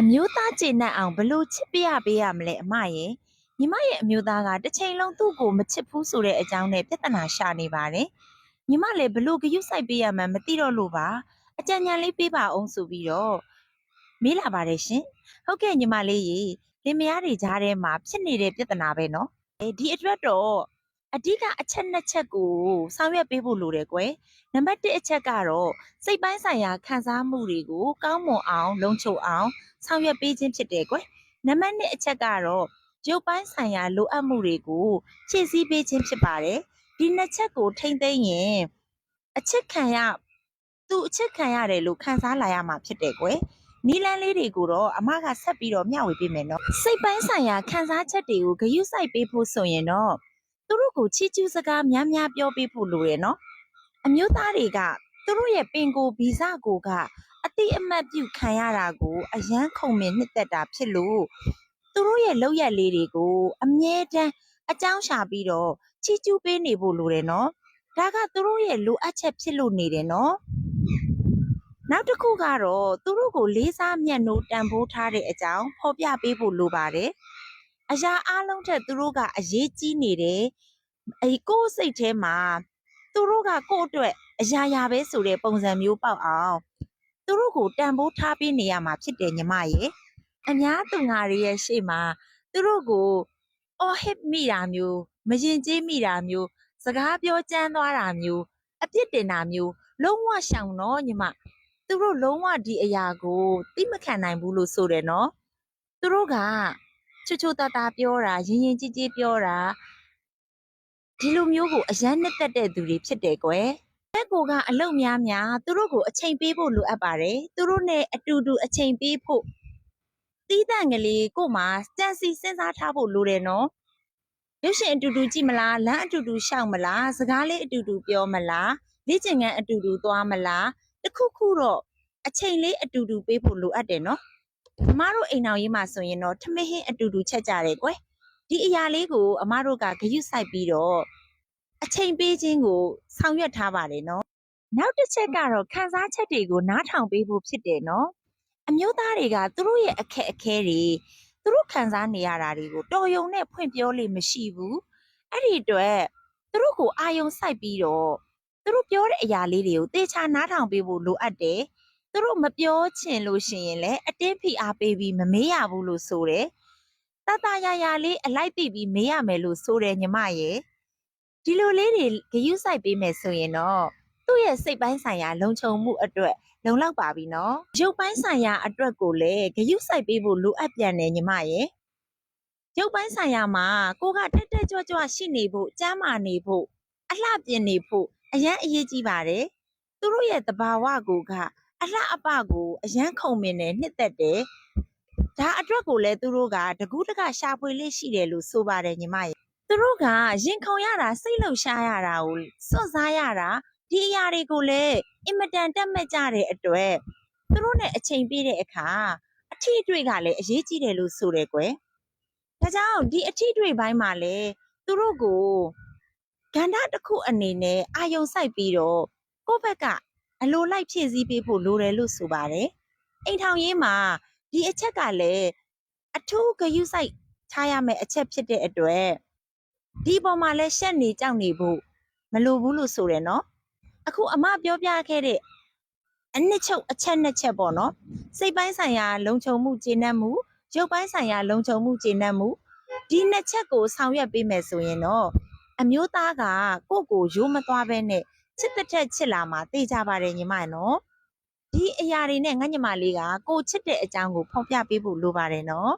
အမျိုးသားကျေနပ်အောင်ဘလို့ချစ်ပြရပေးရမလဲအမရဲ့ညီမရဲ့အမျိုးသားကတစ်ချိန်လုံးသူ့ကိုမချစ်ဘူးဆိုတဲ့အကြောင်းနဲ့ပြဿနာရှာနေပါတယ်ညီမလည်းဘလို့ဂရုစိုက်ပေးရမှန်းမသိတော့လို့ပါအကြံဉာဏ်လေးပေးပါအောင်ဆိုပြီးတော့မေးလာပါတယ်ရှင်ဟုတ်ကဲ့ညီမလေးရေလင်မယားတွေကြားထဲမှာဖြစ်နေတဲ့ပြဿနာပဲเนาะအဲဒီအတွက်တော့ အဓိကအချက်နှစ်ချက်ကိုဆောင်ရွက်ပေးဖို့လိုတယ်ကွယ်နံပါတ်1အချက်ကတော့စိတ်ပိုင်းဆိုင်ရာခံစားမှုတွေကိုကောင်းမွန်အောင် လုံခြုံအောင်ဆောင်ရွက်ပေးခြင်းဖြစ်တယ်ကွယ်နံပါတ်2အချက်ကတော့ရုပ်ပိုင်းဆိုင်ရာလိုအပ်မှုတွေကိုဖြည့်ဆည်းပေးခြင်းဖြစ်ပါတယ်ဒီနှစ်ချက်ကိုထိမ့်သိမ့်ရင်အချက်ခံရသူအချက်ခံရတယ်လို့ခံစားလာရမှာဖြစ်တယ်ကွယ်နီလန်းလေးတွေကိုတော့အမကဆက်ပြီးတော့မျှဝေပေးမယ်နော်စိတ်ပိုင်းဆိုင်ရာခံစားချက်တွေကိုဂရုစိုက်ပေးဖို့ဆိုရင်တော့ သူတို့ကိုချီးကျူးစကားများများပြောပေးဖို့လိုရယ်နော်အမျိုးသားတွေကသူတို့ရဲ့ပင်ကိုဗီဇကိုကအတိအမှတ်ပြုခံရတာကိုအယမ်းခုံမင်နှစ်သက်တာဖြစ်လို့သူတို့ရဲ့လောက်ရက်လေးတွေကိုအမြဲတမ်းအကြောင်းရှာပြီးတော့ချီးကျူးပေးနေဖို့လိုတယ်နော်ဒါကသူတို့ရဲ့လိုအပ်ချက်ဖြစ်လို့နေတယ်နော်နောက်တစ်ခုကတော့သူတို့ကိုလေးစားမျက်နှိုးတန်ဖိုးထားတဲ့အကြောင်းဖော်ပြပေးဖို့လိုပါတယ် အရာအလုံးထက်သူတို့ကအရေးကြီးနေတယ်အဲကိုယ့်စိတ်ထဲမှာသူတို့ကကိုယ့်အတွက်အရာရာပဲဆိုတဲ့ပုံစံမျိုးပေါက်အောင်သူတို့ကိုတန်ဖိုးထားပေးနေရမှာဖြစ်တယ်ညီမရဲ့အများသူငါတွေရဲ့ရှေ့မှာသူတို့ကိုအော်ဟစ်မိတာမျိုးမရင်ကျေးမိတာမျိုးစကားပြောကြမ်းသွားတာမျိုးအပြစ်တင်တာမျိုးလုံးဝရှောင်တော့ညီမသူတို့လုံးဝဒီအရာကိုသိမခံနိုင်ဘူးလို့ဆိုတယ်နော်သူတို့က ချွတ်ချွတ်တာတာပြောတာရင်ရင်ကြီးကြီးပြောတာဒီလိုမျိုးကိုအယမ်းနှစ်သက်တဲ့သူတွေဖြစ်တယ်ကွယ်တက်ကိုကအလုံများများသူတို့ကိုအချိန်ပေးဖို့လိုအပ်ပါတယ်သူတို့နဲ့အတူတူအချိန်ပေးဖို့တီးတန့်ကလေးကို့မှာစတန်စီစဉ်းစားထားဖို့လိုတယ်နော်ရုပ်ရှင်အတူတူကြည့်မလားလမ်းအတူတူရှောက်မလားစကားလေးအတူတူပြောမလားလေ့ကျင့်ခန်းအတူတူသွားမလားတခုခုတော့အချိန်လေးအတူတူပေးဖို့လိုအပ်တယ်နော် အမားတို့အိမ်အောင်ရေးမှာဆိုရင်တော့ထမင်းဟင်းအတူတူချက်ကြတယ်ကွယ်ဒီအရာလေးကိုအမားတို့ကဂရုစိုက်ပြီးတော့အချိန်ပေးခြင်းကိုဆောင်ရွက်ထားပါတယ်နော်နောက်တစ်ချက်ကတော့ခန်းစားချက်တွေကိုနားထောင်ပေးဖို့ဖြစ်တယ်နော်အမျိုးသားတွေကသူတို့ရဲ့အခက်အခဲတွေသူတို့ခံစားနေရတာတွေကိုတော်ယုံနဲ့ဖွင့်ပြောလို့မရှိဘူးအဲ့ဒီအတွက်သူတို့ကိုအာယုံစိုက်ပြီးတော့သူတို့ပြောတဲ့အရာလေးတွေကိုသေချာနားထောင်ပေးဖို့လိုအပ်တယ် သူတို့မပြောချင်လို့ရှိရင်လည်းအတင်းဖိအားပေးပြီးမမေးရဘူးလို့ဆိုတယ်တတရရလေးအလိုက်သိပြီးမေးရမယ်လို့ဆိုတယ်ညီမရဲ့ဒီလိုလေးတွေဂယုစိုက်ပေးမယ်ဆိုရင်တော့သူ့ရဲ့စိတ်ပိုင်းဆိုင်ရာလုံခြုံမှုအတွက်လုံလောက်ပါပြီနော်ရုပ်ပိုင်းဆိုင်ရာအတွက်ကိုလည်းဂရုစိုက်ပေးဖို့လိုအပ်ပြန်တယ်ညီမရဲ့ရုပ်ပိုင်းဆိုင်ရာမှာကိုကတက်တက်ကြွကြွရှိနေဖို့ကျမ်းမာနေဖို့အလှပြင်နေဖို့အရန်အရေးကြီးပါတယ်သူတို့ရဲ့တဘာဝကိုက အလှအပကိုအရန်ခုံမင်တယ်နှစ်သက်တယ်ဒါအတွက်ကိုလည်းသူတို့ကတကူးတကရှာဖွေလေးရှိတယ်လို့ဆိုပါတယ်ညီမရဲ့သူတို့ကရင်ခုန်ရတာစိတ်လှုပ်ရှားရတာကိုစွန့်စားရတာဒီအရာတွေကိုလည်းအင်မတန်တက်မဲ့ကြတဲ့အတွက်သူတို့နဲ့အချိန်ပြည့်တဲ့အခါအထီးအတွေ့ကလည်းအရေးကြီးတယ်လို့ဆိုတယ်ကွယ်။ဒါကြောင့်ဒီအထီးအတွေ့ပိုင်းမှာလည်းသူတို့ကိုကဏ္ဍတစ်ခုအနေနဲ့အာယုံစိုက်ပြီးတော့ကိုယ့်ဘက်က အလိုလိုက်ဖြည့်ဆည်းပေးဖို့လိုတယ်လို့ဆိုပါတယ်။အိမ်ထောင်ရေးမှာဒီအချက်ကလည်းအထူးဂရုစိုက်ထားရမယ့်အချက်ဖြစ်တဲ့အတွက်ဒီပေါ်မှာလည်းရှက်နေကြောက်နေဖို့မလိုဘူးလို့ဆိုတယ်နော်အခုအမပြောပြခဲ့တဲ့အနှစ်ချုပ်အချက်နှစ်ချက်ပေါ့နော်စိတ်ပိုင်းဆိုင်ရာလုံခြုံမှုကျေနပ်မှုရုပ်ပိုင်းဆိုင်ရာလုံခြုံမှုကျေနပ်မှုဒီနှစ်ချက်ကိုဆောင်ရွက်ပေးမယ်ဆိုရင်တော့အမျိုးသားကကိုယ့်ကိုရိုးမသွားဘဲနဲ့ ချစ်တဲ့ထက်ချစ်လာမှာသိကြပါတယ်ညီမနော်ဒီအရာတွေနဲ့ငါညီမလေးကကိုချစ်တဲ့အကြောင်းကိုဖော်ပြပေးဖို့လိုပါတယ်နော်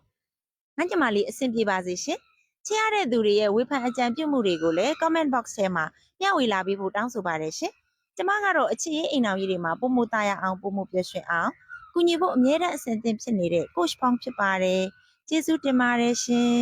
ငါညီမလေးအဆင်ပြေပါစေရှင်ချစ်ရတဲ့သူတွေရဲ့ဝေဖန်အကြံပြုမှုတွေကိုလည်း comment box ထဲမှာမျှဝေလာပေးဖို့တောင်းဆိုပါတယ်ရှင်ကျမကတော့အချစ်ရေးအိမ်အောင်ရေးတွေမှာပုံမသားရအောင်ပုံမပြည့်ရွှင်အောင်ကုညီဖို့အမြဲတမ်းအဆင်သင့်ဖြစ်နေတဲ့ coach ပေါင်းဖြစ်ပါတယ်ကျေးဇူးတင်ပါတယ်ရှင်